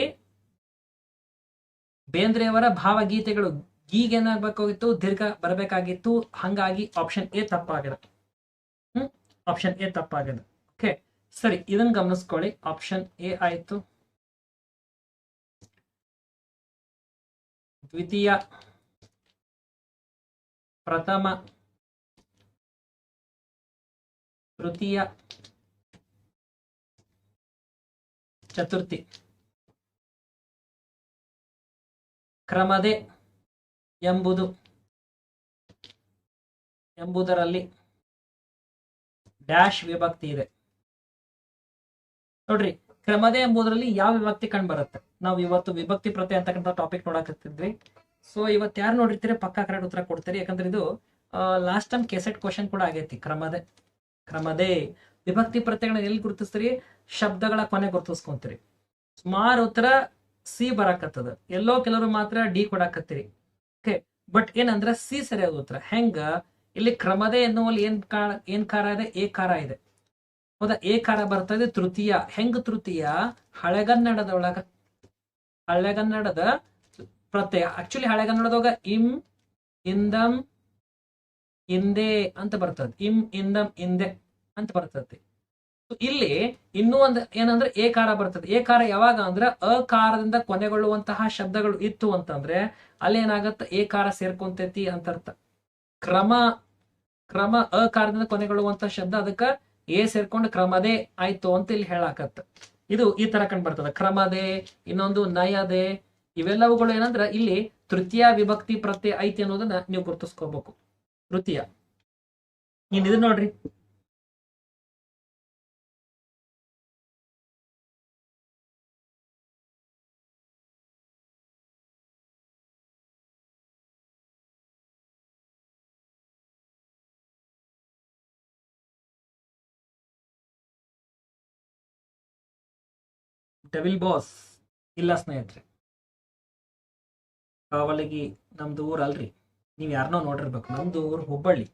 S1: ಬೇಂದ್ರೆಯವರ ಭಾವಗೀತೆಗಳು ಗೀಗೇನಾಗಬೇಕಾಗಿತ್ತು ದೀರ್ಘ ಬರಬೇಕಾಗಿತ್ತು, ಹಂಗಾಗಿ ಆಪ್ಷನ್ ಎ ತಪ್ಪಾಗಿದೆ. ಹ್ಮ್ ಆಪ್ಷನ್ ಎ ತಪ್ಪಾಗಿದೆ. ಓಕೆ, ಸರಿ, ಇದನ್ನ ಗಮನಿಸ್ಕೊಳ್ಳಿ. ಆಪ್ಷನ್ ಎ ಆಯ್ತು. ದ್ವಿತೀಯ, ಪ್ರಥಮ ತೃತೀಯ ಚತುರ್ಥಿ. ಕ್ರಮದೆ ಎಂಬುದು ಎಂಬುದರಲ್ಲಿ ಡ್ಯಾಶ್ ವಿಭಕ್ತಿ ಇದೆ. ನೋಡ್ರಿ, ಕ್ರಮದೆ ಎಂಬುದರಲ್ಲಿ ಯಾವ ವಿಭಕ್ತಿ ಕಂಡು ಬರುತ್ತೆ ನಾವು ಇವತ್ತು ವಿಭಕ್ತಿ ಪ್ರತಿ ಅಂತಕ್ಕಂಥ ಟಾಪಿಕ್ ನೋಡಕತ್ತಿದ್ವಿ. ಸೊ ಇವತ್ತು ಯಾರು ನೋಡಿರ್ತೀರಿ? ಪಕ್ಕಾ ಕರೆಕ್ಟ್ ಉತ್ತರ ಕೊಡ್ತೀರಿ. ಯಾಕಂದ್ರೆ ಇದು ಲಾಸ್ಟ್ ಟೈಮ್ ಕೆಸೆಟ್ ಕ್ವಶನ್ ಕೂಡ ಆಗೈತಿ, ಕ್ರಮದೆ. ಕ್ರಮದೇ ವಿಭಕ್ತಿ ಪ್ರತ್ಯಯಗಳನ್ನ ಎಲ್ಲಿ ಗುರುತಿಸ್ತೀರಿ? ಶಬ್ದಗಳ ಕೊನೆ ಗುರುತಿಸ್ಕೊಂತೀರಿ. ಸುಮಾರು ಉತ್ತರ ಸಿ ಬರಾಕತ್ತದ. ಎಲ್ಲೋ ಕೆಲವರು ಮಾತ್ರ ಡಿ ಕೊಡಾಕತ್ತೀರಿ. ಓಕೆ ಬಟ್ ಏನಂದ್ರ ಸಿ ಸರಿಯಾದ ಉತ್ತರ. ಹೆಂಗ? ಇಲ್ಲಿ ಕ್ರಮದೇ ಎನ್ನುವಲ್ಲಿ ಏನ್ ಕಾರ ಏನ್ ಕಾರ ಇದೆ? ಎ ಕಾರ ಇದೆ. ಹೌದಾ? ಎ ಕಾರ ಬರ್ತಾ ಇದೆ. ತೃತೀಯ. ಹೆಂಗ್ ತೃತೀಯ? ಹಳೆಗನ್ನಡದೊಳಗ ಹಳೆಗನ್ನಡದ ಪ್ರತ್ಯಯ. ಆಕ್ಚುಲಿ ಹಳೆಗನ್ನಡದೊಳಗ ಇಂ, ಇಂದಂ ಇಂದೆ ಅಂತ ಬರ್ತದೆ. ಇಂ, ಇಂದ ಹಿಂದೆ ಅಂತ ಬರ್ತದೆ. ಇಲ್ಲಿ ಇನ್ನೂ ಒಂದು ಏನಂದ್ರೆ ಏಕಾರ ಬರ್ತದೆ. ಏಕಾರ ಯಾವಾಗ ಅಂದ್ರೆ ಅಕಾರದಿಂದ ಕೊನೆಗೊಳ್ಳುವಂತಹ ಶಬ್ದಗಳು ಇತ್ತು ಅಂತಂದ್ರೆ ಅಲ್ಲಿ ಏನಾಗತ್ತೆ? ಏಕಾರ ಸೇರ್ಕೊಂತೈತಿ ಅಂತ ಅರ್ಥ ಕ್ರಮ ಕ್ರಮ ಅಕಾರದಿಂದ ಕೊನೆಗೊಳ್ಳುವಂತಹ ಶಬ್ದ ಅದಕ್ಕ ಏ ಸೇರ್ಕೊಂಡು ಕ್ರಮದೇ ಆಯ್ತು ಅಂತ ಇಲ್ಲಿ ಹೇಳಾಕತ್ತ. ಇದು ಈ ತರ ಕಂಡು ಬರ್ತದೆ. ಕ್ರಮದೆ, ಇನ್ನೊಂದು ನಯದೆ, ಇವೆಲ್ಲವುಗಳು ಏನಂದ್ರ ಇಲ್ಲಿ ತೃತೀಯ ವಿಭಕ್ತಿ ಪ್ರತ್ಯಯ ಐತಿ ಅನ್ನೋದನ್ನ ನೀವು ಗುರುತಿಸ್ಕೋಬೇಕು. ತೃತೀಯ ಇನ್ ಇದು ನೋಡ್ರಿ. ಡೆವಿಲ್ ಬಾಸ್ ಇಲ್ಲ ಸ್ನೇಹಿತರೆ. ಕಾವಲಿಗಿ ನಮ್ದು ಊರಲ್ರಿ. ನೀವ್ ಯಾರನ್ನೋ ನೋಡಿರ್ಬೇಕು. ನಮ್ದು ಊರು Hubballi.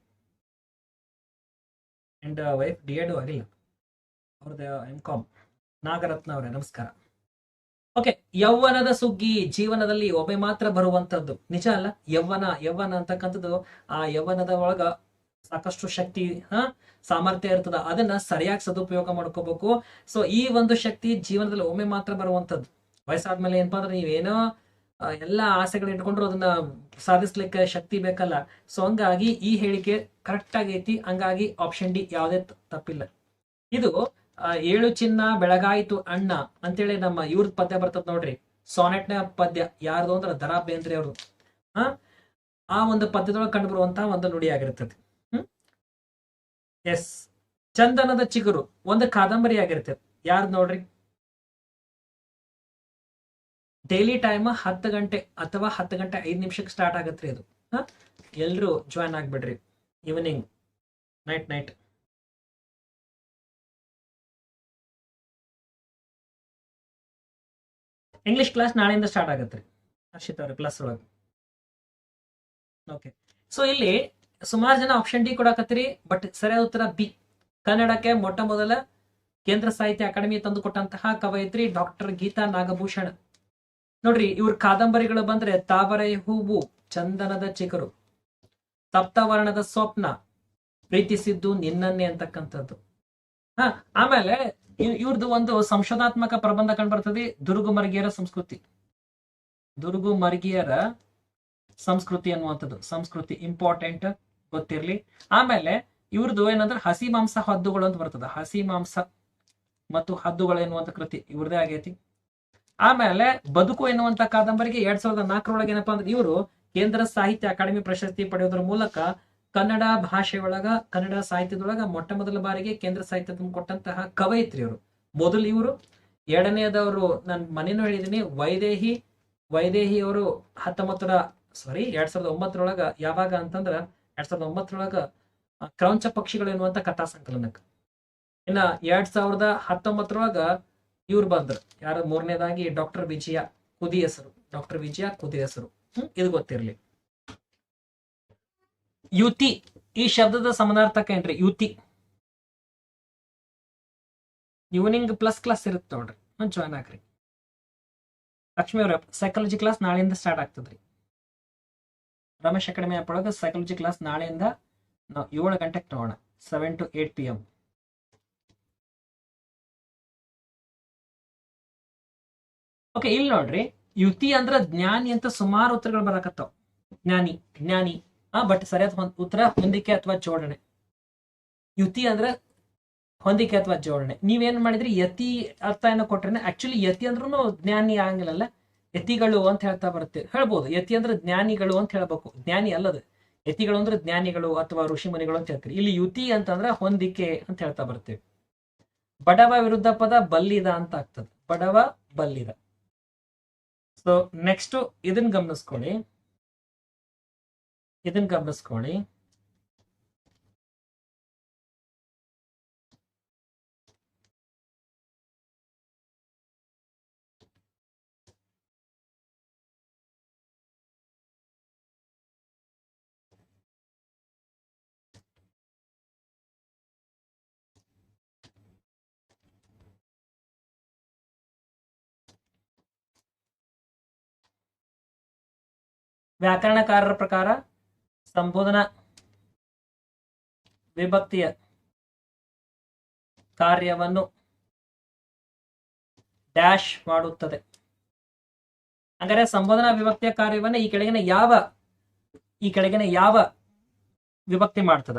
S1: And wife D Ed ಆಗಿಲ್ಲ. ಅವ್ರದ್ದು ಎಂ ಕಾಮ್ ನಾಗರತ್ನ ಅವರೇ ನಮಸ್ಕಾರ. ಓಕೆ ಯೌವನದ ಸುಗ್ಗಿ ಜೀವನದಲ್ಲಿ ಒಮ್ಮೆ ಮಾತ್ರ ಬರುವಂತದ್ದು. ನಿಜ ಅಲ್ಲ? ಯೌವನ ಯೌವನ ಅಂತಕ್ಕಂಥದ್ದು, ಆ ಯೌವನದ ಒಳಗ ಸಾಕಷ್ಟು ಶಕ್ತಿ, ಹ, ಸಾಮರ್ಥ್ಯ ಇರ್ತದ. ಅದನ್ನ ಸರಿಯಾಗಿ ಸದುಪಯೋಗ ಮಾಡ್ಕೋಬೇಕು. ಸೊ ಈ ಒಂದು ಶಕ್ತಿ ಜೀವನದಲ್ಲಿ ಒಮ್ಮೆ ಮಾತ್ರ ಬರುವಂತದ್ದು. ವಯಸ್ಸಾದ್ಮೇಲೆ ಏನಪ್ಪಾ ಅಂದ್ರೆ ನೀವೇನೋ ಎಲ್ಲಾ ಆಸೆಗಳು ಇಟ್ಕೊಂಡ್ರು ಅದನ್ನ ಸಾಧಿಸ್ಲಿಕ್ಕೆ ಶಕ್ತಿ ಬೇಕಲ್ಲ. ಸೊ ಹಂಗಾಗಿ ಈ ಹೇಳಿಕೆ ಕರೆಕ್ಟ್ ಆಗೈತಿ ಹಂಗಾಗಿ ಆಪ್ಷನ್ ಡಿ ಯಾವುದೇ ತಪ್ಪಿಲ್ಲ. ಇದು ಏಳು ಚಿನ್ನ ಬೆಳಗಾಯಿತು ಅಣ್ಣ ಅಂತೇಳಿ ನಮ್ಮ ಇವ್ರದ್ ಪದ್ಯ ಬರ್ತದ ನೋಡ್ರಿ. ಸೋನೆಟ್ನ ಪದ್ಯ ಯಾರ್ದು ಅಂದ್ರೆ ದರಾ ಬೇಂದ್ರೆ ಅವ್ರದ್ದು ಹಾ ಆ ಒಂದು ಪದ್ಯದೊಳಗೆ ಕಂಡು ಬರುವಂತಹ ಒಂದು ನುಡಿ ಆಗಿರ್ತದೆ. ಹ್ಮ್? ಎಸ್ ಚಂದನದ ಚಿಗುರು, ಒಂದು ಕಾದಂಬರಿ ಆಗಿರ್ತದೆ. ಯಾರ್ದು ನೋಡ್ರಿ? ಡೈಲಿ ಟೈಮ್ ಹತ್ತು ಗಂಟೆ ಅಥವಾ ಹತ್ತು ಗಂಟೆ ಐದು ನಿಮಿಷಕ್ಕೆ ಸ್ಟಾರ್ಟ್ ಆಗತ್ರಿ ಅದು. ಎಲ್ಲರೂ join ಆಗ್ಬಿಡ್ರಿ. Evening night night English class ನಾಳೆಯಿಂದ ಸ್ಟಾರ್ಟ್ ಆಗತ್ತೆ ರೀ. ಹರ್ಷಿತ್ ಅವ್ರಿ ಕ್ಲಾಸ್ ಒಳಗೆ. ಓಕೆ ಸೊ ಇಲ್ಲಿ ಸುಮಾರು ಜನ ಆಪ್ಷನ್ ಡಿ ಕೊಡಕತ್ತೀರಿ ಬಟ್ ಸರಿಯಾದ ಉತ್ತರ ಬಿ ಕನ್ನಡಕ್ಕೆ ಮೊಟ್ಟ ಮೊದಲ ಕೇಂದ್ರ ಸಾಹಿತ್ಯ ಅಕಾಡೆಮಿ ತಂದುಕೊಟ್ಟಂತಹ ಕವಯಿತ್ರಿ ಡಾಕ್ಟರ್ ಗೀತಾ ನಾಗಭೂಷಣ. ನೋಡ್ರಿ, ಇವ್ರ ಕಾದಂಬರಿಗಳು ಬಂದ್ರೆ ತಾವರೆ ಹೂವು, ಚಂದನದ ಚಿಗುರು, ತಪ್ತವರ್ಣದ ಸ್ವಪ್ನ ಪ್ರೀತಿಸಿದ್ದು ನಿನ್ನನ್ನೇ ಅಂತಕ್ಕಂಥದ್ದು. ಹ, ಆಮೇಲೆ ಇವ್- ಇವ್ರದ್ದು ಒಂದು ಸಂಶೋಧನಾತ್ಮಕ ಪ್ರಬಂಧ ಕಂಡು ಬರ್ತದೆ, ದುರ್ಗು ಮರ್ಗಿಯರ ಸಂಸ್ಕೃತಿ. ದುರ್ಗು ಮರ್ಗಿಯರ ಸಂಸ್ಕೃತಿ ಅನ್ನುವಂಥದ್ದು, ಸಂಸ್ಕೃತಿ ಇಂಪಾರ್ಟೆಂಟ್ ಗೊತ್ತಿರ್ಲಿ. ಆಮೇಲೆ ಇವ್ರದ್ದು ಏನಂದ್ರೆ ಹಸಿ ಮಾಂಸ ಹದ್ದುಗಳು ಅಂತ ಬರ್ತದೆ, ಹಸಿ ಮಾಂಸ ಮತ್ತು ಹದ್ದುಗಳು ಎನ್ನುವಂತ ಕೃತಿ, ಇವ್ರದೇ ಆಗೈತಿ. ಆಮೇಲೆ ಬದುಕು ಎನ್ನುವಂತ ಕಾದಂಬರಿಗೆ ಎರಡ್ ಸಾವಿರದ ನಾಲ್ಕರೊಳಗೆ ಏನಪ್ಪಾ ಅಂದ್ರೆ ಇವರು ಕೇಂದ್ರ ಸಾಹಿತ್ಯ ಅಕಾಡೆಮಿ ಪ್ರಶಸ್ತಿ ಪಡೆಯೋದ್ರ ಮೂಲಕ ಕನ್ನಡ ಭಾಷೆಯೊಳಗ ಕನ್ನಡ ಸಾಹಿತ್ಯದೊಳಗ ಮೊಟ್ಟ ಮೊದಲ ಬಾರಿಗೆ ಕೇಂದ್ರ ಸಾಹಿತ್ಯ ಕೊಟ್ಟಂತಹ ಕವಯಿತ್ರಿ ಇವರು. ಮೊದಲು ಇವರು. ಎರಡನೇದವರು ನಾನು ಮನೇನು ಹೇಳಿದೀನಿ, ವೈದೇಹಿ ವೈದೇಹಿ ಅವರು ಹತ್ತೊಂಬತ್ತರ ಸಾರಿ ಎರಡ್ ಸಾವಿರದ ಒಂಬತ್ತರೊಳಗ ಯಾವಾಗ ಅಂತಂದ್ರ ಎರಡ್ ಸಾವಿರದ ಒಂಬತ್ತರೊಳಗ ಕ್ರೌಂಚ ಪಕ್ಷಿಗಳು ಎನ್ನುವಂತ ಕಥಾ ಸಂಕಲನಕ್ಕೆ. ಇನ್ನ ಎರಡ್ ಸಾವಿರದ ಹತ್ತೊಂಬತ್ತರೊಳಗ ಇವ್ರು ಬಂದ್ರು. ಯಾರು? ಮೂರನೇದಾಗಿ ಡಾಕ್ಟರ್ ವಿಜಯ ಕುದಿ ಹೆಸರು. ಡಾಕ್ಟರ್ ವಿಜಯ ಕುದಿ ಹೆಸರು. ಹ್ಮ್? ಇದು ಗೊತ್ತಿರ್ಲಿ. ಯುತಿ. ಈ ಶಬ್ದದ ಸಮಾನಾರ್ಥಕ ಏನ್ರಿ? ಯುತಿ. ಈವ್ನಿಂಗ್ ಪ್ಲಸ್ ಕ್ಲಾಸ್ ಇರುತ್ತೆ ನೋಡ್ರಿ. ಜಾಯ್ನ್ ಆಗ್ರಿ. ಲಕ್ಷ್ಮಿ ಅವ್ರ ಸೈಕಾಲಜಿ ಕ್ಲಾಸ್ ನಾಳೆಯಿಂದ ಸ್ಟಾರ್ಟ್ ಆಗ್ತದ್ರಿ. ರಮೇಶ್ ಅಕಾಡೆಮಿ ಆಪ್ ಒಳಗೆ ಸೈಕಾಲಜಿ ಕ್ಲಾಸ್ ನಾಳೆಯಿಂದ ನಾವು ಏಳು ಗಂಟೆಗೆ ತಗೋಣ. Seven to eight P M okay ಇಲ್ಲಿ ನೋಡ್ರಿ. ಯುತಿ ಅಂದ್ರ ಜ್ಞಾನಿ ಅಂತ ಸುಮಾರು ಉತ್ತರಗಳು ಬರಕತ್ತಾವ. ಜ್ಞಾನಿ ಜ್ಞಾನಿ. ಆ ಬಟ್ ಸರಿಯಾದ ಉತ್ತರ ಹೊಂದಿಕೆ ಅಥವಾ ಜೋಡಣೆ. ಯುತಿ ಅಂದ್ರ ಹೊಂದಿಕೆ ಅಥವಾ ಜೋಡಣೆ. ನೀವೇನ್ ಮಾಡಿದ್ರಿ? ಯತಿ ಅರ್ಥ ಏನೋ ಕೊಟ್ರೆ ಆಕ್ಚುಲಿ ಯತಿ ಅಂದ್ರೂ ಜ್ಞಾನಿ ಆಗಂಗಿಲ್ಲಲ್ಲ ಯತಿಗಳು ಅಂತ ಹೇಳ್ತಾ ಬರುತ್ತೆ. ಹೇಳ್ಬೋದು. ಯತಿ ಅಂದ್ರೆ ಜ್ಞಾನಿಗಳು ಅಂತ ಹೇಳ್ಬೇಕು. ಜ್ಞಾನಿ ಅಲ್ಲದ. ಯತಿಗಳು ಅಂದ್ರೆ ಜ್ಞಾನಿಗಳು ಅಥವಾ ಋಷಿಮುನಿಗಳು ಅಂತ ಹೇಳ್ತೀರಿ. ಇಲ್ಲಿ ಯುತಿ ಅಂತಂದ್ರೆ ಹೊಂದಿಕೆ ಅಂತ ಹೇಳ್ತಾ ಬರ್ತೇವೆ ಬಡವ ವಿರುದ್ಧ ಪದ ಬಲ್ಲಿದ ಅಂತ ಆಗ್ತದೆ. ಬಡವ ಬಲ್ಲಿದ. ಸೊ ನೆಕ್ಸ್ಟ್ ಇದನ್ನ ಗಮನಿಸ್ಕೊಳ್ಳಿ. ಇದನ್ನ ಗಮನಿಸ್ಕೊಳ್ಳಿ. ವ್ಯಾಕರಣಕಾರರ ಪ್ರಕಾರ ಸಂಬೋಧನಾ ವಿಭಕ್ತಿಯ ಕಾರ್ಯವನ್ನು ಡ್ಯಾಶ್ ಮಾಡುತ್ತದೆ. ಹಾಗಾದರೆ ಸಂಬೋಧನಾ ವಿಭಕ್ತಿಯ ಕಾರ್ಯವನ್ನ ಈ ಕೆಳಗಿನ ಯಾವ, ಈ ಕೆಳಗಿನ ಯಾವ ವಿಭಕ್ತಿ ಮಾಡ್ತದ?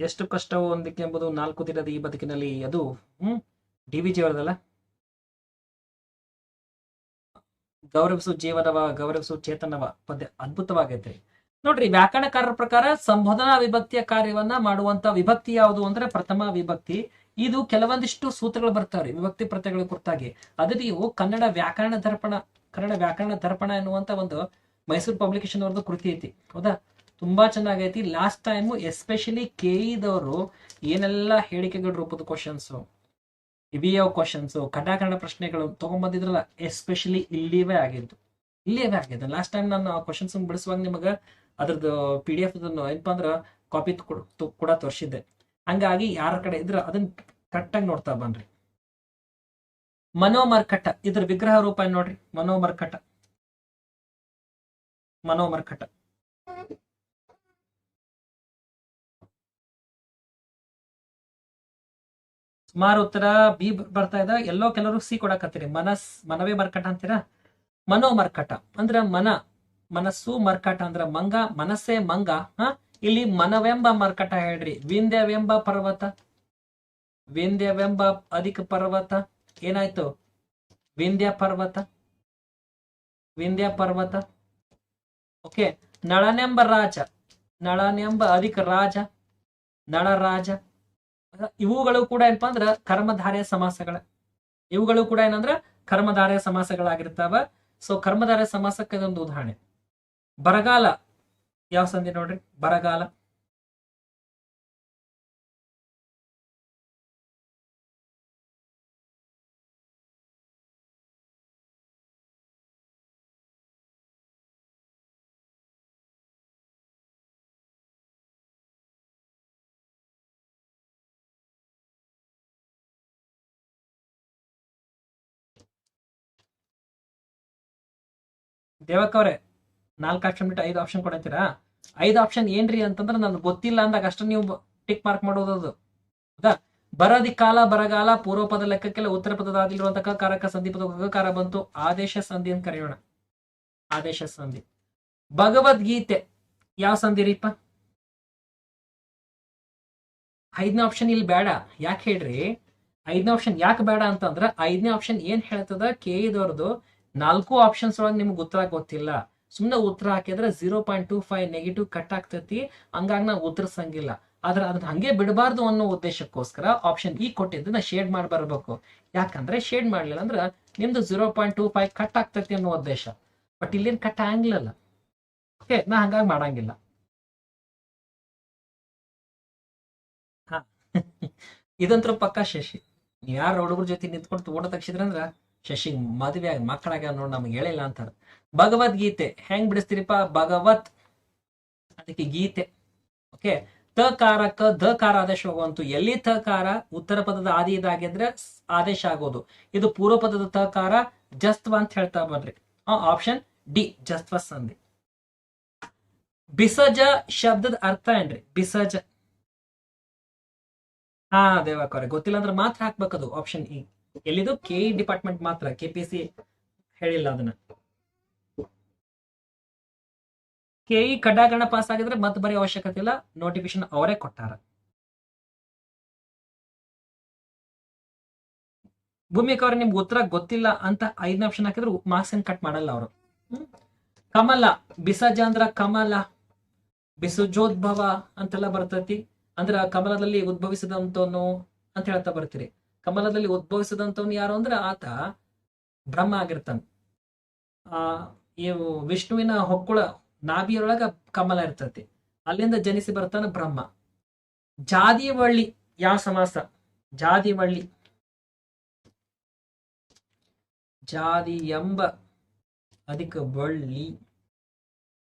S1: ಎಷ್ಟು ಕಷ್ಟವೋ ಒಂದಕ್ಕೆ ಎಂಬುದು ನಾಲ್ಕು ದಿನದ ಈ ಬದುಕಿನಲ್ಲಿ ಅದು, ಹ್ಮ್, ಡಿ ವಿ ಅವರದಲ್ಲ? ಗೌರವಿಸು ಜೀವನವ, ಗೌರವಿಸು ಚೇತನವ. ಪದ್ಯ ಅದ್ಭುತವಾಗೈತ್ರಿ ನೋಡ್ರಿ, ವ್ಯಾಕರಣಕಾರರ ಪ್ರಕಾರ ಸಂಬೋಧನಾ ವಿಭಕ್ತಿಯ ಕಾರ್ಯವನ್ನ ಮಾಡುವಂತ ವಿಭಕ್ತಿ ಯಾವುದು ಅಂದ್ರೆ ಪ್ರಥಮ ವಿಭಕ್ತಿ. ಇದು ಕೆಲವೊಂದಿಷ್ಟು ಸೂತ್ರಗಳು ಬರ್ತಾವ್ರಿ, ವಿಭಕ್ತಿ ಪ್ರತ್ಯಗಳ ಕುರಿತಾಗಿ. ಅದು ನೀವು ಕನ್ನಡ ವ್ಯಾಕರಣ ದರ್ಪಣ, ಕನ್ನಡ ವ್ಯಾಕರಣ ದರ್ಪಣ ಎನ್ನುವಂತ ಒಂದು ಮೈಸೂರು ಪಬ್ಲಿಕೇಶನ್ ಅವ್ರದ್ದು ಕೃತಿ ಐತಿ. ಹೌದಾ? ತುಂಬಾ ಚೆನ್ನಾಗೈತಿ. ಲಾಸ್ಟ್ ಟೈಮ್ ಎಸ್ಪೆಷಲಿ ಕೆಇದವರು ಏನೆಲ್ಲ ಹೇಳಿಕೆಗಳ ರೂಪದ ಕ್ವಶನ್ಸ್ ಇವಿಯೋ ಕ್ವಶನ್ಸ್ ಕಡಾಕರಣ ಪ್ರಶ್ನೆಗಳು ತಗೊಂಬಂದಿದ್ರಲ್ಲ ಎಸ್ಪೆಷಲಿ ಇಲ್ಲಿವೇ ಆಗಿದ್ದು. ಇಲ್ಲಿವೇ ಆಗಿದೆ ಲಾಸ್ಟ್ ಟೈಮ್ ನಾನು ಕ್ವಶನ್ಸ್ ಬಿಡಿಸುವಾಗ ನಿಮಗೆ ಅದ್ರದ್ದು ಪಿ ಡಿ ಎಫ್ ಏನಪ್ಪ ಅಂದ್ರೆ ಕಾಪಿ ಕೂಡ ತೋರಿಸಿದ್ದೆ. ಹಂಗಾಗಿ ಯಾರ ಕಡೆ ಇದ್ರ ಅದನ್ನ ಕರೆಕ್ಟಾಗಿ ನೋಡ್ತಾ ಬನ್ರಿ. ಮನೋಮರ್ಕಟ ಇದ್ರ ವಿಗ್ರಹ ರೂಪ ನೋಡ್ರಿ? ಮನೋಮರ್ಕಟ ಮನೋಮರ್ಕಟ ಸುಮಾರು ಉತ್ತರ ಬಿ ಬರ್ತಾ ಇದ್ದ ಎಲ್ಲೋ ಕೆಲವರು ಸಿ ಕೊಡಕತ್ತೀರಿ. ಮನಸ್, ಮನವೇ ಮರ್ಕಟ ಅಂತೀರಾ? ಮನೋ ಮರ್ಕಟ. ಅಂದ್ರ ಮನ, ಮನಸ್ಸು ಮರ್ಕಟ ಅಂದ್ರ ಮಂಗ, ಮನಸ್ಸೇ ಮಂಗ. ಹ? ಇಲ್ಲಿ ಮನವೆಂಬ ಮರ್ಕಟ ಹೇಳ್ರಿ. ವಿಂಧ್ಯವೆಂಬ ಪರ್ವತ. ವಿಂಧ್ಯವೆಂಬ ಅಧಿಕ ಪರ್ವತ. ಏನಾಯ್ತು? ವಿಂಧ್ಯ ಪರ್ವತ. ವಿಂಧ್ಯ ಪರ್ವತ. ಓಕೆ. ನಳನೆಂಬ ರಾಜ. ನಳನೆಂಬ ಅಧಿಕ ರಾಜ. ನಳರಾಜ. ಇವುಗಳು ಕೂಡ ಏನಪ್ಪ ಅಂದ್ರ ಕರ್ಮಧಾರೆಯ ಸಮಾಸಗಳ. ಇವುಗಳು ಕೂಡ ಏನಂದ್ರ ಕರ್ಮಧಾರೆಯ ಸಮಾಸಗಳಾಗಿರ್ತಾವ. ಸೊ ಕರ್ಮಧಾರೆಯ ಸಮಾಸಕ್ಕೆ ಇದೊಂದು ಉದಾಹರಣೆ. ಬರಗಾಲ. ಯಾವ ಸಂಧಿ ನೋಡ್ರಿ? ಬರಗಾಲ. ದೇವಕ್ಕವ್ರೆ ನಾಲ್ಕು ಆಪ್ಷನ್ ಬಿಟ್ಟು ಐದು ಆಪ್ಷನ್ ಕೊಡತ್ತೀರಾ ಐದು ಆಪ್ಷನ್ ಏನ್ರಿ ಅಂತಂದ್ರೆ ನನ್ಗೆ ಗೊತ್ತಿಲ್ಲ ಅಂದಾಗ ಅಷ್ಟು ನೀವು ಟಿಕ್ ಮಾರ್ಕ್ ಮಾಡೋದು ಅದು. ಬರದಿ ಕಾಲ, ಬರಗಾಲ ಪೂರ್ವ ಪದ ಲೆಕ್ಕಕ್ಕೆಲ್ಲ ಉತ್ತರ ಪದದ ಆದಿರುವಂತಹ ಕಾರಕ ಸಂಧಿ ಪದ ಕಾರ ಬಂತು. ಆದೇಶ ಸಂಧಿ ಅಂತ ಕರೆಯೋಣ. ಆದೇಶ ಸಂಧಿ. ಭಗವದ್ಗೀತೆ ಯಾವ ಸಂಧಿ ರೀಪ ಐದನೇ ಆಪ್ಷನ್ ಇಲ್ಲಿ ಬೇಡ ಯಾಕೆ ಹೇಳ್ರಿ? ಐದನೇ ಆಪ್ಷನ್ ಯಾಕೆ ಬೇಡ ಅಂತಂದ್ರ ಐದನೇ ಆಪ್ಷನ್ ಏನ್ ಹೇಳ್ತದ? ಕೆ ಇದವ್ರದ್ದು ನಾಲ್ಕು ಆಪ್ಷನ್ಸ್ ಒಳಗೆ ನಿಮ್ಗೆ ಉತ್ತರ ಗೊತ್ತಿಲ್ಲ. ಸುಮ್ಮನೆ ಉತ್ತರ ಹಾಕಿದ್ರೆ zero point two five negative cut ಆಗ್ತೈತಿ. ಹಂಗಾಗಿ ನಾವು ಉತ್ತರಿಸಂಗಿಲ್ಲ. ಆದ್ರೆ ಅದನ್ನ ಹಂಗೆ ಬಿಡಬಾರ್ದು ಅನ್ನೋ ಉದ್ದೇಶಕ್ಕೋಸ್ಕರ ಆಪ್ಷನ್ ಈ ಕೊಟ್ಟಿದ್ದನ್ನ ಶೇಡ್ ಮಾಡಿ ಬರಬೇಕು. ಯಾಕಂದ್ರೆ ಶೇಡ್ ಮಾಡ್ಲಿಲ್ಲ ಅಂದ್ರೆ ನಿಮ್ದು zero point two five cut ಆಗ್ತೈತಿ ಅನ್ನೋ ಉದ್ದೇಶ. ಬಟ್ ಇಲ್ಲೇನ್ ಕಟ್ ಆಗಂಗಿಲ್ಲ ಓಕೆ ನಾ ಹಂಗಾಗಿ ಮಾಡಂಗಿಲ್ಲ. ಇದಂತ್ರ ಪಕ್ಕ ಶಶಿ. ಯಾರು ಹುಡುಗರ ಜೊತೆ ನಿಂತ್ಕೊಂಡು ತಗೊಂಡ ತಗ್ಸಿದ್ರಂದ್ರ ಶಶಿ ಮದುವೆ ಆಗಿ ಮಕ್ಕಳಾಗ ನೋಡಿ ನಮ್ಗೆ ಹೇಳಿಲ್ಲ ಅಂತಾರ. ಭಗವದ್ಗೀತೆ ಹೆಂಗ್ ಬಿಡಿಸ್ತೀರಿಪ್ಪ ಭಗವತ್ ಅದಕ್ಕೆ ಗೀತೆ. ಓಕೆ? ತ ಕಾರಕ್ಕ ದ ಕಾರ ಆದೇಶ ಹೋಗುವಂತು ಎಲ್ಲಿ ತ, ಕಾರ? ಉತ್ತರ ಪದದ ಆದಿ ಇದಾಗಿದ್ರೆ ಆದೇಶ ಆಗೋದು. ಇದು ಪೂರ್ವ ಪದದ ತ, ಕಾರ, ಜಸ್ತ್ವ ಅಂತ ಹೇಳ್ತಾ ಬನ್ರಿ ಆಪ್ಷನ್ ಡಿ, ಜಸ್ತ್ವ ಸಂಧಿ. ಬಿಸಜ ಶಬ್ದದ ಅರ್ಥ ಏನ್ರಿ? ಬಿಸಜ. ಹಾ ದೇವಕವ್ರೆ ಗೊತ್ತಿಲ್ಲ ಅಂದ್ರೆ ಮಾತ್ರ ಹಾಕ್ಬೇಕದು ಆಪ್ಷನ್ ಇ. ಎಲ್ಲಿದು ಕೆ ಡಿಪಾರ್ಟ್ಮೆಂಟ್ ಮಾತ್ರ ಕೆ ಪಿ ಸಿ ಹೇಳಿಲ್ಲ ಅದನ್ನ. ಕೆ ಇ ಕಡ್ಡಾಯಗಳನ್ನ ಪಾಸ್ ಆಗಿದ್ರೆ ಮತ್ತೆ ಬರೀ ಅವಶ್ಯಕತೆ ಇಲ್ಲ ನೋಟಿಫಿಕೇಶನ್ ಅವರೇ ಕೊಟ್ಟಾರ. ಭೂಮಿಕ ಅವ್ರ ನಿಮ್ಗೆ ಉತ್ತರ ಗೊತ್ತಿಲ್ಲ ಅಂತ ಐದನೇ ಆಪ್ಷನ್ ಹಾಕಿದ್ರು ಮಾರ್ಕ್ಸ್ ಏನ್ ಕಟ್ ಮಾಡಲ್ಲ ಅವರು. ಕಮಲ ಬಿಸಜ ಅಂದ್ರ ಕಮಲ, ಬಿಸುಜೋದ್ಭವ ಅಂತೆಲ್ಲ ಬರ್ತೈತಿ. ಅಂದ್ರ ಕಮಲದಲ್ಲಿ ಉದ್ಭವಿಸಿದಂತವನು ಅಂತ ಹೇಳ್ತಾ ಬರ್ತೀರಿ. ಕಮಲದಲ್ಲಿ ಉದ್ಭವಿಸಿದಂಥವ್ನು ಯಾರು ಅಂದ್ರೆ ಆತ ಬ್ರಹ್ಮ ಆಗಿರ್ತಾನ. ಆ ಇವು ವಿಷ್ಣುವಿನ ಹೊಕ್ಕುಳ ನಾಭಿಯೊಳಗ ಕಮಲ ಇರ್ತೈತಿ. ಅಲ್ಲಿಂದ ಜನಿಸಿ ಬರ್ತಾನ ಬ್ರಹ್ಮ. ಜಾದಿವಳ್ಳಿ ಯಾವ ಸಮಾಸ? ಜಾದಿವಳ್ಳಿ. ಜಾದಿ ಎಂಬ ಅಧಿಕ ಬಳ್ಳಿ.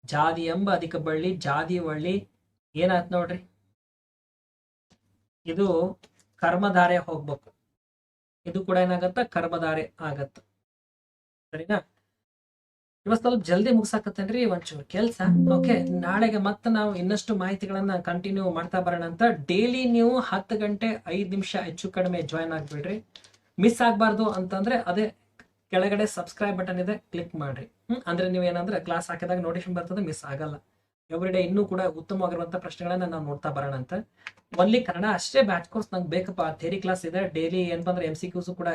S1: ಜಾದಿ ಎಂಬ ಅಧಿಕ ಬಳ್ಳಿ, ಜಾದಿ ಬಳ್ಳಿ ಏನಾಯ್ತು ನೋಡ್ರಿ? ಇದು ಕರ್ಮಧಾರೆ ಹೋಗ್ಬೇಕು. ಇದು ಕೂಡ ಏನಾಗತ್ತ? ಕರ್ಮಧಾರೆ ಆಗತ್ತ? ಸರಿನಾ? ಇವತ್ತು ಸ್ವಲ್ಪ ಜಲ್ದಿ ಮುಗಿಸಾಕತ್ತೇನ್ರಿ ಒಂಚೂರು ಕೆಲಸ. ಓಕೆ ನಾಳೆಗೆ ಮತ್ತೆ ನಾವು ಇನ್ನಷ್ಟು ಮಾಹಿತಿಗಳನ್ನ ಕಂಟಿನ್ಯೂ ಮಾಡ್ತಾ ಬರೋಣ ಅಂತ. ಡೈಲಿ ನೀವು ಹತ್ತು ಗಂಟೆ ಐದು ನಿಮಿಷ ಹೆಚ್ಚು ಕಡಿಮೆ ಜಾಯ್ನ್ ಆಗ್ಬಿಡ್ರಿ. ಮಿಸ್ ಆಗ್ಬಾರ್ದು ಅಂತಂದ್ರೆ ಅದೇ ಕೆಳಗಡೆ ಸಬ್ಸ್ಕ್ರೈಬ್ ಬಟನ್ ಇದೆ ಕ್ಲಿಕ್ ಮಾಡ್ರಿ. ಹ್ಮ್, ಅಂದ್ರೆ ನೀವು ಏನಂದ್ರೆ ಕ್ಲಾಸ್ ಹಾಕಿದಾಗ ನೋಟಿಫಿಕೇಶನ್ ಬರ್ತದೆ ಮಿಸ್ ಆಗಲ್ಲ. ಎವ್ರಿ ಡೇ ಇನ್ನೂ ಕೂಡ ಉತ್ತಮವಾಗಿರುವಂತ ಪ್ರಶ್ನೆಗಳನ್ನ ನಾವು ನೋಡ್ತಾ ಬರೋಣ ಅಂತ. ಒನ್ಲಿ ಕನ್ನಡ ಅಷ್ಟೇ ಬ್ಯಾಚ್ ಕೋರ್ಸ್ ನಂಗೆ ಬೇಕಪ್ಪ. ಥೇರಿ ಕ್ಲಾಸ್ ಇದೆ. ಡೈಲಿ ಏನಪ್ಪ ಬಂದ್ರೆ ಎಂ ಸಿ ಕ್ಯೂಸು ಕೂಡ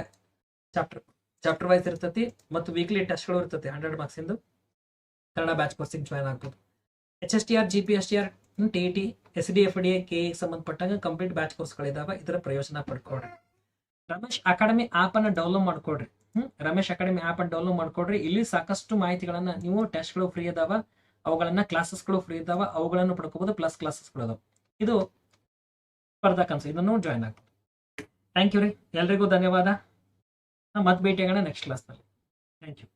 S1: ಚಾಪ್ಟರ್ ಚಾಪ್ಟರ್ ವೈಸ್ ಇರ್ತತಿ ಮತ್ತು ವೀಕ್ಲಿ ಟೆಸ್ಟ್ಗಳು ಇರ್ತತಿ ಹಂಡ್ರೆಡ್ ಮಾರ್ಕ್ಸ್ ಇಂದು. ಕನ್ನಡ ಬ್ಯಾಚ್ ಕೋರ್ಸಿಂಗ್ ಜಾಯ್ನ್ ಆಗ್ಬೋದು. H S T R G P S T R T T S D F D A K ಸಂಬಂಧಪಟ್ಟಂಗೆ ಕಂಪ್ಲೀಟ್ ಬ್ಯಾಚ್ ಕೋರ್ಸ್ಗಳಿದಾವೆ ಇದರ ಪ್ರಯೋಜನ ಪಡ್ಕೊಡ್ರಿ ರಮೇಶ್ ಅಕಾಡೆಮಿ ಆಪ್ ಅನ್ನ ಡೌನ್ಲೋಡ್ ಮಾಡ್ಕೊಡ್ರಿ. ಹ್ಮ್, ರಮೇಶ್ ಅಕಾಡೆಮಿ ಆಪ್ ಅನ್ನು ಡೌನ್ಲೋಡ್ ಮಾಡ್ಕೊಡ್ರಿ. ಇಲ್ಲಿ ಸಾಕಷ್ಟು ಮಾಹಿತಿಗಳನ್ನ ನೀವು ಟೆಸ್ಟ್ಗಳು ಫ್ರೀ ಅದಾವ. ಅವುಗಳನ್ನ ಕ್ಲಾಸಸ್ಗಳು ಫ್ರೀ ಇದಾವ ಅವುಗಳನ್ನು ಪಡ್ಕೋಬಹುದು ಪ್ಲಸ್ ಕ್ಲಾಸಸ್ಗಳು ಅದಾವ. ಇದು ಸ್ಪರ್ಧಾ ಕನ್ಸು ಇದನ್ನು ಜಾಯ್ನ್ ಆಗ್ಬೋದು. ಥ್ಯಾಂಕ್ ಯು ರೀ. ಎಲ್ರಿಗೂ ಧನ್ಯವಾದ. ಮತ್ತೆ ಭೇಟಿಯಾಗೋಣ ನೆಕ್ಸ್ಟ್ ಕ್ಲಾಸ್ನಲ್ಲಿ ಥ್ಯಾಂಕ್ ಯು